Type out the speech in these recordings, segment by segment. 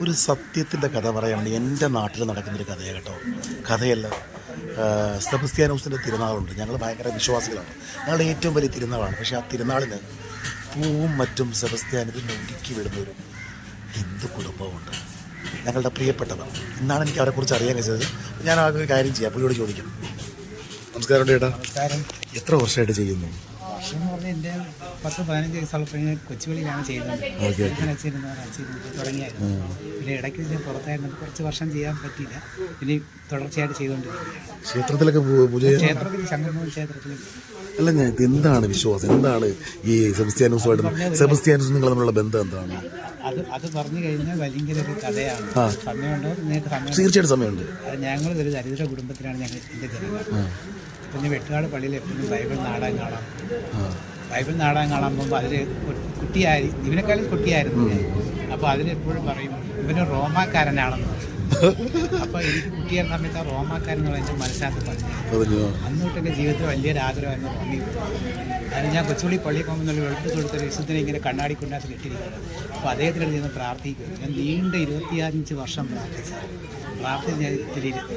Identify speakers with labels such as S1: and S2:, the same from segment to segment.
S1: ഒരു സത്യത്തിന്റെ കഥ പറയുകയാണെങ്കിൽ എന്റെ നാട്ടിൽ നടക്കുന്നൊരു കഥയാണ് കേട്ടോ. കഥയല്ല. സെബസ്ത്യാനോസിന്റെ തിരുനാളുണ്ട്. ഞങ്ങൾ ഭയങ്കര വിശ്വാസികളാണ്. ഞങ്ങളുടെ ഏറ്റവും വലിയ തിരുനാളാണ്. പക്ഷേ ആ തിരുനാളിന് പൂവും മറ്റും സെബസ്ത്യാനത്തിന്റെ ഒരുക്കി വിടുന്ന ഒരു ഹിന്ദു കുടുംബമുണ്ട് ഞങ്ങളുടെ പ്രിയപ്പെട്ടതാണ് ഇന്നാണ് എനിക്ക് അവരെക്കുറിച്ച് അറിയാൻ കഴിച്ചത്. ഞാൻ ആ ഒരു കാര്യം ചെയ്യാം. പുള്ളിയോട് ചോദിക്കും. നമസ്കാരം ചേട്ടാ.
S2: നമസ്കാരം.
S1: എത്ര വർഷമായിട്ട് ചെയ്യുന്നു?
S2: വർഷം എന്ന് പറഞ്ഞാൽ എന്റെ പത്ത് പതിനഞ്ച് വയസ്സുള്ളപ്പോഴേ കൊച്ചുവേളിയിലാണ് ചെയ്യുന്നത്.
S1: Okay okay.
S2: അങ്ങനെ വെച്ചിരുന്ന തുടങ്ങിയായിരുന്നു. പിന്നെ ഇടയ്ക്ക് ഞാൻ പുറത്തായിരുന്നു. കുറച്ച് വർഷം ചെയ്യാൻ പറ്റിയില്ല. ഇനി തുടർച്ചയായിട്ട് ചെയ്തുകൊണ്ടിരിക്കുകയാണ്
S1: ക്ഷേത്രത്തിലൊക്കെ
S2: ക്ഷേത്രത്തിൽ ശങ്കരമോഹൻ ക്ഷേത്രത്തിൽ.
S1: അല്ല ഞാൻ എന്താണ് വിശ്വാസം? എന്താണ് ഈ സെബസ്ത്യാനോസുമായിട്ട് സെബസ്ത്യാനോസ് നിങ്ങൾ തമ്മിലുള്ള ബന്ധം എന്താണ്?
S2: അത് അത് പറഞ്ഞു കഴിഞ്ഞാൽ ഭയങ്കര ഒരു കഥയാണ്. സമയമുണ്ടോ? നിങ്ങൾക്ക് സമയം
S1: തീർച്ചയായിട്ടും സമയമുണ്ട്.
S2: ഞങ്ങൾ ഒരു ദരിദ്ര കുടുംബത്തിലാണ് ഞങ്ങൾ എന്റെ ജനങ്ങൾ. പിന്നെ വെട്ടുകാട് പള്ളിയിൽ എപ്പോഴും ബൈബിൾ നാടകം കാണാം. ബൈബിൾ നാടകം കാണാൻ പോകുമ്പോൾ അതിൽ കുട്ടിയായി ഇവനെക്കാളും കുട്ടിയായിരുന്നു. അപ്പോൾ അതിലെപ്പോഴും പറയും ഇവന് റോമാക്കാരനാണെന്ന്. പറയും അപ്പോൾ എനിക്ക് കുട്ടിയായിരുന്ന സമയത്ത് ആ റോമാക്കാരൻ എന്നുള്ള എന്റെ മനസ്സിനകത്ത് പറഞ്ഞു? അന്ന് തൊട്ട് എന്റെ ജീവിതത്തിൽ വലിയൊരു ആഗ്രഹമായിരുന്നു റോമി അതിന് ഞാൻ കൊച്ചുള്ളി പള്ളി പോകുമ്പോൾ വെളുപ്പ് കൊടുത്ത വിശുദ്ധനെ ഇങ്ങനെ കണ്ണാടി കൊണ്ടാക്കി ഇട്ടിരിക്കുന്നത് അപ്പോൾ അദ്ദേഹത്തിനോട് ഞാൻ പ്രാർത്ഥിക്കും ഞാൻ നീണ്ട ഇരുപത്തിയഞ്ച് വർഷം പ്രാർത്ഥിച്ചു. ഞാൻ ഇതിലിരുത്തി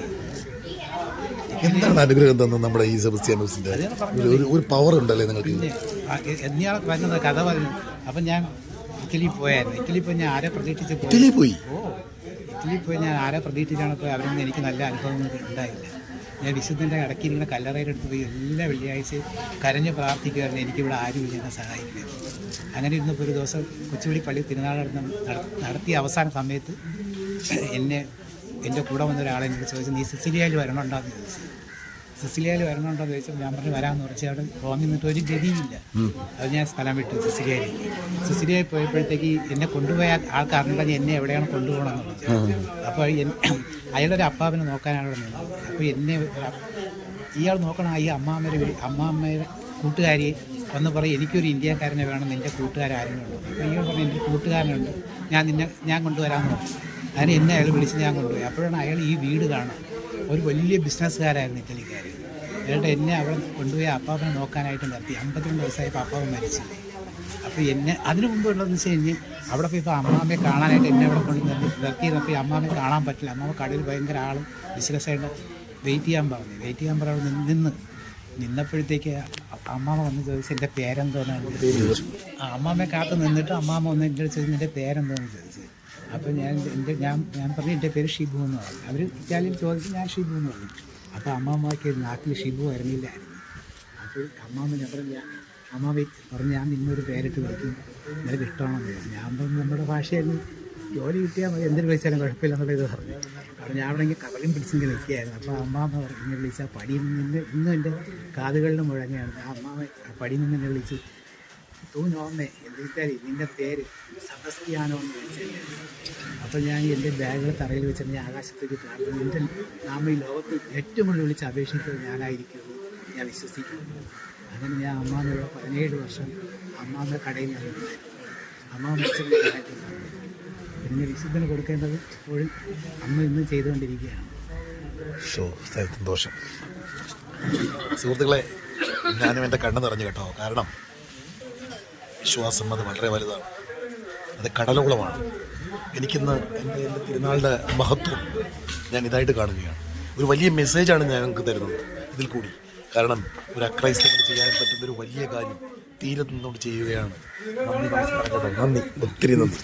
S1: എന്താണ് അനുഗ്രഹം തന്നത് നമ്മുടെ ഈ സെബസ്ത്യാനോസിന്റെ ഒരു പവർ ഉണ്ടല്ലേ നിങ്ങൾക്ക്?
S2: എന്നെയാണ് പറഞ്ഞത് കഥ പറഞ്ഞു. അപ്പം ഞാൻ ഇറ്റലി പോയായിരുന്നു. ഇറ്റലി പോയി ഞാൻ ആരെ പ്രതീക്ഷിച്ച് പോയി?
S1: ഇറ്റലി പോയി?
S2: ഓ ഇറ്റലി പോയി ഞാൻ ആരെ പ്രതീക്ഷിച്ചാണ് പോയി അവരൊന്നും എനിക്ക് നല്ല അനുഭവങ്ങൾ ഉണ്ടായില്ല. ഞാൻ വിശുദ്ധന്റെ ഇടയ്ക്ക് ഇങ്ങനെ കല്ലറയിലെടുത്ത് പോയി എല്ലാ വെള്ളിയാഴ്ചയും കരഞ്ഞ് പ്രാർത്ഥിക്കുമായിരുന്നു എനിക്കിവിടെ ആരുമില്ല എന്നെ സഹായിക്കുന്നത് അങ്ങനെ ഇരുന്നപ്പോൾ ഒരു ദിവസം കൊച്ചുവിളി പള്ളി തിരുനാൾ നടത്തിയ അവസാന സമയത്ത് എന്നെ എന്റെ കൂടെ വന്ന ഒരാളെ എന്നോട് ചോദിച്ചു നീ സിസിലിയയിൽ വരണമുണ്ടോയെന്ന് ചോദിച്ചു. സിസിലിയയിൽ വരണമെന്നുണ്ടോ ചോദിച്ചപ്പോൾ ഞാൻ പറഞ്ഞു വരാമെന്ന് കുറച്ച് അവിടെ റോമിൽ നിന്നിട്ട് ഒരു ഗതിയില്ല. അത് ഞാൻ സ്ഥലം വിട്ടു സിസിലിയയിൽ. സിസിലിയയിൽ പോയപ്പോഴത്തേക്ക് എന്നെ കൊണ്ടുപോയ ആൾക്കാരുണ്ടെങ്കിൽ എന്നെ എവിടെയാണ് കൊണ്ടുപോകണമെന്നുള്ളത് അപ്പോൾ അയാളുടെ ഒരു അപ്പാവിനെ നോക്കാനാണ് അവിടെ നിന്നത്. അപ്പോൾ എന്നെ ഇയാൾ നോക്കണം ഈ അമ്മാമ്മയുടെ അമ്മാമ്മയുടെ കൂട്ടുകാരി വന്ന് പറയും എനിക്കൊരു ഇന്ത്യക്കാരനെ വേണം നിന്റെ കൂട്ടുകാരാരുന്നുള്ളൂ അപ്പോൾ ഇയാൾ പറഞ്ഞു എന്റെ കൂട്ടുകാരനുണ്ട്. ഞാൻ നിന്നെ ഞാൻ കൊണ്ടുവരാമെന്ന് പറഞ്ഞു. അതിന് എന്നെ അയാൾ വിളിച്ച് ഞാൻ കൊണ്ടുപോയി. അപ്പോഴാണ് അയാൾ ഈ വീട് കാണാൻ. ഒരു വലിയ ബിസിനസ്സുകാരായിരുന്നു ഇറ്റലിക്കാർ എന്നിട്ട് എന്നെ അവിടെ കൊണ്ടുപോയി അപ്പാപ്പനെ നോക്കാനായിട്ട് നിർത്തി. അമ്പത്തിരണ്ട് വയസ്സായപ്പോൾ അപ്പാപ്പൻ മരിച്ചു. അപ്പോൾ എന്നെ അതിന് മുമ്പ് ഉള്ളതെന്ന് വെച്ച് കഴിഞ്ഞാൽ അവിടെ പോയി ഇപ്പോൾ അമ്മാമ്മയെ കാണാനായിട്ട് എന്നെ അവിടെ കൊണ്ട് നിർത്തി. നിർത്തിയിരുന്നപ്പോൾ അമ്മാമ്മയെ കാണാൻ പറ്റില്ല. അമ്മാമ്മ കടയിൽ ഭയങ്കര ആളും ബിസിനസ്സായിട്ട് വെയിറ്റ് ചെയ്യാൻ പറഞ്ഞു. വെയിറ്റ് ചെയ്യാൻ പറഞ്ഞു നിന്ന് നിന്ന് നിന്നപ്പോഴത്തേക്ക് അമ്മാമ്മ വന്ന് ചോദിച്ചു എന്റെ പേരെന്തോന്നാണ് ആ അമ്മാമ്മയെ കാത്ത് നിന്നിട്ട് അമ്മാമ്മ ഒന്ന് എന്റെ ചോദിച്ചു നിന്റെ പേരെന്തോന്ന് ചോദിച്ചു. അപ്പോൾ ഞാൻ എന്റെ ഞാൻ ഞാൻ പറഞ്ഞു എന്റെ പേര് ഷിബു എന്ന് പറഞ്ഞു. അവർ ഇറ്റാലിയൻ ചോദിച്ചു ഞാൻ ഷിബു എന്ന് പറഞ്ഞു. അപ്പോൾ അമ്മാമ്മയ്ക്ക് നാട്ടിൽ ഷിബു ഇറങ്ങില്ലായിരുന്നു അപ്പോൾ അമ്മാമ്മ ഞാൻ പറഞ്ഞ അമ്മാമ്മ പറഞ്ഞു ഞാൻ നിന്നൊരു പേരിട്ട് വിളിക്കും. നിനക്ക് ഇഷ്ടമാണെന്ന് പറഞ്ഞു ഞാൻ പറഞ്ഞു നമ്മുടെ ഭാഷയിൽ ജോലി കിട്ടിയാൽ മതി. എന്തൊരു വിളിച്ചാലും കുഴപ്പമില്ല എന്നുള്ള ഇത് പറഞ്ഞു. അപ്പോൾ ഞാൻ അവിടെ ഇങ്ങനെ കവലും പിടിച്ചിങ്ങനെ നിൽക്കുകയായിരുന്നു. അപ്പോൾ അമ്മാമ്മ പറഞ്ഞു എന്നെ വിളിച്ചാൽ പടിയിൽ നിന്ന് ഇന്നും എന്റെ കാതുകളിലും മുഴങ്ങുകയാണ്. അമ്മാമ്മ പടിയിൽ നിന്ന് എന്നെ വിളിച്ച് തൂ നോമേ എന്ന് വെച്ചാൽ നിന്റെ പേര് സബസ്റ്റിയാനോ എന്ന് വിളിച്ചത് അപ്പോൾ ഞാൻ എന്റെ ബാഗുകൾ തറയിൽ വെച്ചിട്ട് ഞാൻ ആകാശത്തേക്ക് പ്രാർത്ഥന എന്റെ നാമ ഈ ലോകത്ത് ഏറ്റവും കൂടുതൽ വിളിച്ച് അപേക്ഷിച്ചത് ഞാനായിരിക്കുന്നു ഞാൻ വിശ്വസിക്കുന്നു. അങ്ങനെ ഞാൻ അമ്മാമ്മയുള്ള പതിനേഴ് വർഷം അമ്മാമ്മ കടയിൽ ഞാൻ അമ്മ പിന്നെ വിശുദ്ധന് കൊടുക്കേണ്ടത് ഇപ്പോഴും അമ്മ ഇന്നും ചെയ്തുകൊണ്ടിരിക്കുകയാണ്.
S1: സന്തോഷം. സുഹൃത്തുക്കളെ ഞാനും എന്റെ കണ്ണ് നിറഞ്ഞു കേട്ടോ. കാരണം വിശ്വാസം അത് വളരെ വലുതാണ്. അത് കടലോളമാണ്. എനിക്കിന്ന് എന്റെ എന്റെ തിരുനാളിന്റെ മഹത്വം ഞാൻ ഇതായിട്ട് കാണുകയാണ്. ഒരു വലിയ മെസ്സേജാണ് ഞാൻ ഞങ്ങൾക്ക് തരുന്നത് ഇതിൽ കൂടി. കാരണം ഒരു അക്രൈസ്തവന് ചെയ്യാൻ പറ്റുന്ന ഒരു വലിയ കാര്യം തീരെ നിന്നുകൊണ്ട് ചെയ്യുകയാണ്. നന്ദി നമസ്കാരം. നന്ദി ഒത്തിരി നന്ദി.